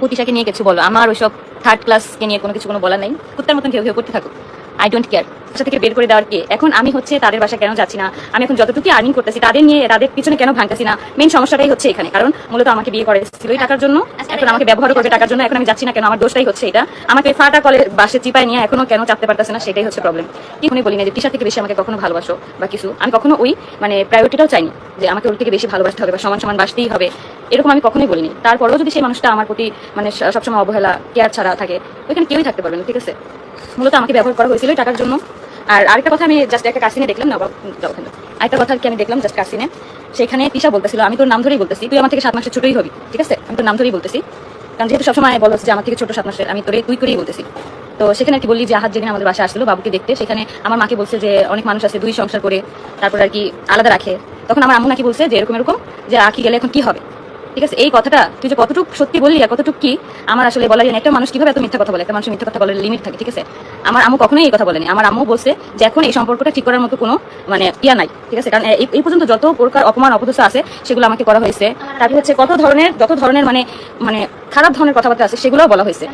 প্রতিশাকে নিয়ে কিছু বলো। আমার ওইসব থার্ড ক্লাসকে নিয়ে কোনো কিছু কোনো বলা নেই। কুত্তার মতন ঘেউ ঘেউ করতে থাকুক আই ডোন্ট কেয়ার বাসা থেকে বের করে দেওয়ার কে? এখন আমি হচ্ছে তাদের বাসা কেন যাচ্ছি না? আমি এখন যতটুকু আর্নিং করতেছি, তাদের নিয়ে, তাদের পিছনে কেন ভাঙতেছি না? মেন সমস্যাটাই হচ্ছে এখানে। কারণ মূলত আমাকে বিয়ে করেছিল ওই টাকার জন্য। এখন আমাকে ব্যবহার করবে টাকার জন্য, এখন আমি যাচ্ছি না কেন, আমার দোষটাই হচ্ছে এটা। আমাকে ফাটা কলে বাসে চিপায় নিয়ে এখনও কেন চাপতে পারতেছে না, সেটাই হচ্ছে প্রবলেম মনে বলি না যে টিশার থেকে বেশি আমাকে কখনো ভালোবাসো বা কিছু। আমি কখনো ওই মানে প্রায়োরিটিটাও চাইনি যে আমাকে ওর থেকে বেশি ভালোবাসতে হবে বা সমান সমান বাসতেই হবে, এরকম আমি কখনোই বলিনি। তারপরেও যদি সেই মানুষটা আমার প্রতি মানে সবসময় অবহেলা কেয়ার ছাড়া থাকে, ওইখানে কেউই থাকতে পারবে না, ঠিক আছে? মূলত আমাকে ব্যবহার করা হয়েছিল টাকার জন্য। আর আরেকটা কথা আমি জাস্ট একটা কাসিনে দেখলাম না। আরেকটা কথা কি আমি দেখলাম জাস্ট কাসিনে সেখানে তিশা বলতেছিল, আমি তোর নাম ধরেই বলতেছি, তুই আমার থেকে সাত মাসের ছোটই হবি, ঠিক আছে? আমি তোর নাম ধরেই বলতেছি। কারণ যেহেতু সবসময় বলো যে, আমার থেকে ছোট সাত মাসের, আমি তোরে তুই করেই বলতেছি। তো সেখানে কি বললি যে, আহাত যেদিন আমাদের বাসায় আসলো বাবুকে দেখতে, সেখানে আমার মাকে বলছে যে, অনেক মানুষ আছে, দুই সংসার করে, তারপর আর কি আলাদা রাখে। তখন আমার আম্মু নাকি বলছে যে, এরকম এরকম, যে আকি গেলে এখন কি হবে? ঠিক আছে এই কথাটা তুই যে কতটুকু সত্যি বললি আর কতটুকু কি আমার আসলে বলা যায় একটা মানুষ কীভাবে এত মিথ্যা কথা বলে? একটা মানুষের মিথ্যা কথা বলার লিমিট থাকে ঠিক আছে? আমার আম্মু কখনোই এই কথা বলেনি। আমার আম্মু বলছে যে এখন এই সম্পর্কটা ঠিক করার মতো কোনো মানে ইয়া নাই ঠিক আছে? কারণ এই- এই পর্যন্ত যত প্রকার অপমান অপদস্থ আছে সেগুলো আমাকে করা হয়েছে। তারপর হচ্ছে কত ধরনের যত ধরনের মানে মানে খারাপ ধরনের কথাবার্তা আছে সেগুলোও বলা হয়েছে।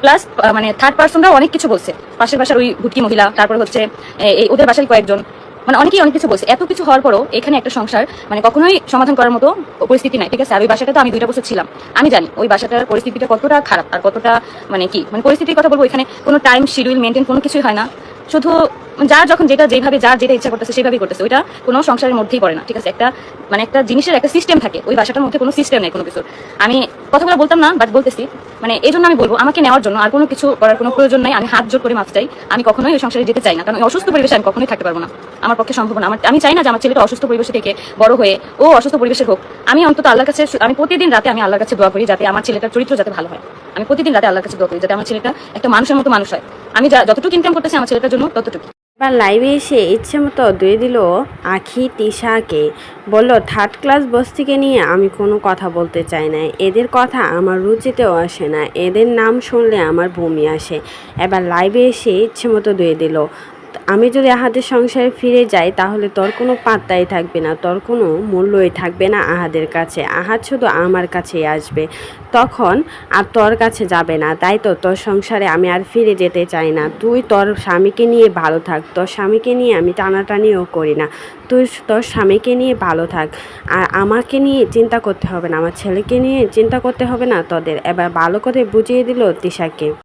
প্লাস মানে থার্ড পার্সনরাও অনেক কিছু বলছে। পাশের বাসার ওই ভুটকি মহিলা তারপর হচ্ছে এই ওদের বাসায় কয়েকজন। মানে অনেকেই অনেক কিছু বলছে। এত কিছু হওয়ার পরও এখানে একটা সংসার মানে কখনোই সমাধান করার মতো পরিস্থিতি নাই। ঠিক আছে? আর ওই বাসাটা তো আমি দুইটা বছর ছিলাম। আমি জানি ওই বাসাটার পরিস্থিতিটা কতটা খারাপ আর কতটা মানে কি? মানে পরিস্থিতির কথা বলব, এখানে কোনো টাইম শিডিউল মেনটেন কোনো কিছুই হয় না। শুধু যার যখন যেটা যেভাবে যার যেটা ইচ্ছা করতেছে, সেভাবেই করতেছে। ওইটা কোনো সংসারের মধ্যেই পড়ে না, ঠিক আছে? একটা মানে একটা জিনিসের একটা সিস্টেম থাকে, ওই বাসাটার মধ্যে কোনো সিস্টেম নেই কোনো কিছুর। আমি কথাগুলো বলতাম না বাট বলতেছি। মানে এই জন্য আমি বলব, আমাকে নেওয়ার জন্য আর কোনো কিছু করার কোনো প্রয়োজন নাই, আমি হাত জোর করে মাপ চাই। আমি কখনোই ওই সংসারে যেতে চাই না, কারণ অসুস্থ পরিবেশে আমি কখনোই থাকতে পারব না। আমার পক্ষে সম্ভব না। আমার, আমি চাই না যে আমার ছেলেটা অসুস্থ পরিবেশে থেকে বড় হয়ে ও অসুস্থ পরিবেশে হোক। আমি অন্তত আল্লাহর কাছে আমি প্রতিদিন রাতে আমি আল্লাহর কাছে দোয়া করি যাতে আমার ছেলেটার চরিত্র যাতে ভালো হয়। আমি প্রতিদিন রাতে আল্লাহর কাছে দোয়া করি যাতে আমার ছেলেটা একটা মানুষের মতো মানুষ হয়। আমি যতটুকু ইনকাম করতেছি আমার ছেলেটার জন্য ততটুকু এবার লাইভে এসে ইচ্ছে মতো দুয়ে দিল আখি তিশাকে। বলল থার্ড ক্লাস বস্তিকে নিয়ে আমি কোনো কথা বলতে চাই না। এদের কথা আমার রুচিতেও আসে না। এদের নাম শুনলে আমার বমি আসে। এবার লাইভে এসে ইচ্ছে মতো দিয়ে দিল। আমি যদি আহাদের সংসারে ফিরে যাই, তাহলে তোর কোনো পাত্তাই থাকবে না, তোর কোনো মূল্যই থাকবে না আহাদের কাছে। আহাদ শুধু আমার কাছেই আসবে। তখন আর তোর কাছে যাবে না। তাই তো তোর সংসারে আমি আর ফিরে যেতে চাই না। তুই তোর স্বামীকে নিয়ে ভালো থাক। তোর স্বামীকে নিয়ে আমি টানাটানিও করি না। তুই তোর স্বামীকে নিয়ে ভালো থাক। আর আমাকে নিয়ে চিন্তা করতে হবে না। আমার ছেলেকে নিয়ে চিন্তা করতে হবে না তোদের। এবার ভালো করে বুঝিয়ে দিল তিশাকে।